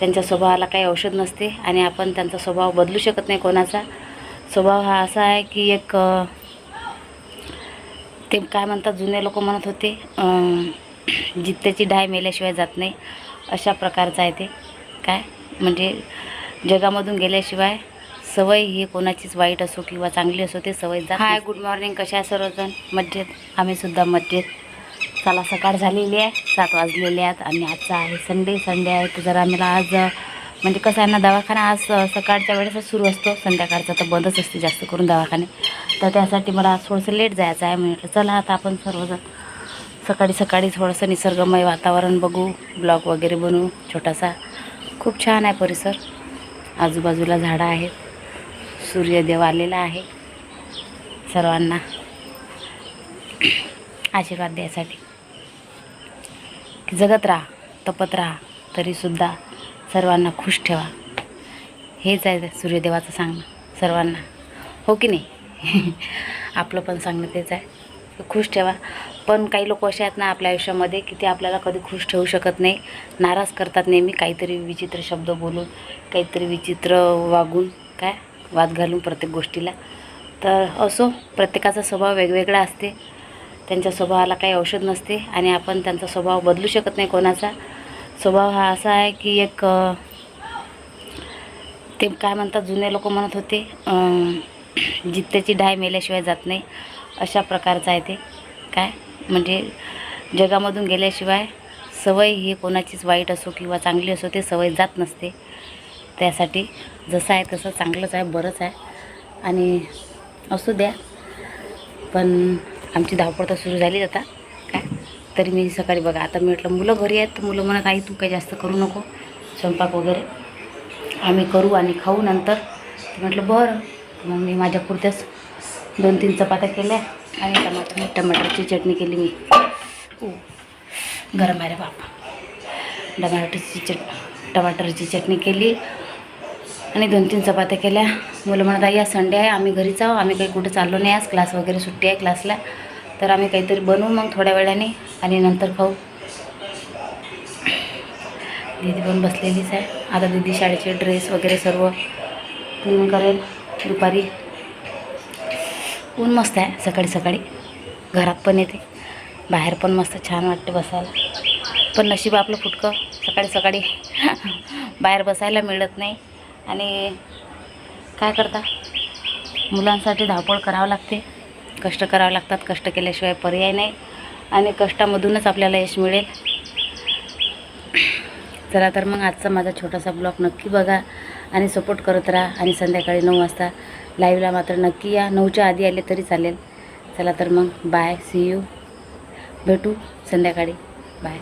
त्यांच्या स्वभावाला काही औषध नसते आणि आपण त्यांचा स्वभाव बदलू शकत नाही कोणाचा. स्वभाव हा असा आहे की एक ते काय म्हणतात जुने लोक म्हणत होते अं, जित्याची डाय मेल्याशिवाय जात नाही. अशा प्रकारचं आहे ते. काय? म्हणजे जगामधून गेल्याशिवाय सवय ही कोणाचीच वाईट असो किंवा चांगली असो ते सवय जात हाय गुड मॉर्निंग कशा आहे सर्वजण? मज्जेत आम्ही सुद्धा मज्जेत चला सकाळ झालेली आहे सात वाजलेले आहेत आणि आजचा आहे संडे. संडे आहे तर जरा आम्हाला आज म्हणजे कसं आहे ना दवाखाना आज सकाळच्या वेळेसच सुरू असतो. संध्याकाळचा तर बंदच असते जास्त करून दवाखाने. तर त्यासाठी मला आज थोडंसं लेट जायचं आहे. म्हटलं चला आता आपण सर्वजण सकाळी सकाळी थोडंसं निसर्गमय वातावरण बघू ब्लॉग वगैरे बनवू. छोटासा. खूप छान आहे परिसर. आजूबाजूला झाडं आहेत. सूर्यदेव आलेला आहे. सर्वांना आशीर्वाद द्यायसाठी. की जगत राहा तपत राहा तरीसुद्धा सर्वांना खुश ठेवा. हेच आहे सूर्यदेवाचं सांगणं सर्वांना. हो की नाही? आपलं पण सांगणं तेच आहे. खुश ठेवा. पण काही लोक असे आहेत ना आपल्या आयुष्यामध्ये की ते आपल्याला कधी खुश ठेवू शकत नाही. नाराज करतात नेहमी. काहीतरी विचित्र शब्द बोलून काहीतरी विचित्र वागून काय? वाद घालून प्रत्येक गोष्टीला. तर असो प्रत्येकाचा स्वभाव वेगवेगळा असते. त्यांच्या स्वभावाला काही औषध नसते आणि आपण त्यांचा स्वभाव बदलू शकत नाही कोणाचा. स्वभाव हा असा आहे की एक ते काय म्हणतात जुने लोक म्हणत होते जित्त्याची डाय मेल्याशिवाय जात नाही. अशा प्रकारचं आहे ते. काय? म्हणजे जगामधून गेल्याशिवाय सवय ही कोणाचीच वाईट असो किंवा चांगली असो ते सवय जात नसते. त्यासाठी जसं आहे तसं चांगलंच आहे बरंच आहे. आणि असू द्या. पण आमची धावपळ तर सुरू झालीच आता. काय? तरी मी सकाळी बघा आता मी म्हटलं मुलं घरी आहेत तर मुलं म्हणत आई तू काही जास्त करू नको स्वयंपाक वगैरे. आम्ही करू आणि खाऊ नंतर. म्हटलं बरं. मग मी माझ्या पुरत्याच दोन तीन चपात्या केल्या आणि टमाटर टमाटरची चटणी केली मी. ऊ, गरम आहे रे बापा. टमाटरची चट टमाटरची चटणी केली आणि दोन तीन चपात्या केल्या. मुलं म्हणत आई आज संडे आहे आम्ही घरीच आहो. आम्ही काही कुठं चाललो नाही आज. क्लास वगैरे सुट्टी आहे क्लासला. तर आम्ही काहीतरी बनवू मग थोड्या वेळाने आणि नंतर खाऊ. दीदी पण बसलेलीच आहे. आता दीदी शाळेचे ड्रेस वगैरे सर्व क्लीन करेल दुपारी. ऊन मस्त आहे सकाळी सकाळी. घरात पण येते. बाहेर पण मस्त छान वाटते बसायला. पण नशीब आपलं फुटकं सकाळी सकाळी बाहेर बसायला मिळत नाही. आणि काय करता? मुलांसाठी धावपळ करावं लागते. कष्ट करावं लागतात. कष्ट केल्याशिवाय पर्याय नाही. आणि कष्टामधूनच आपल्याला यश मिळेल. चला तर मग आजचा माझा छोटासा ब्लॉग नक्की बघा आणि सपोर्ट करत राहा आणि संध्याकाळी नऊ वाजता लाईव्हला मात्र नक्की या. नऊच्या आधी आले तरी चालेल. चला तर मग बाय सी यू भेटू संध्याकाळी. बाय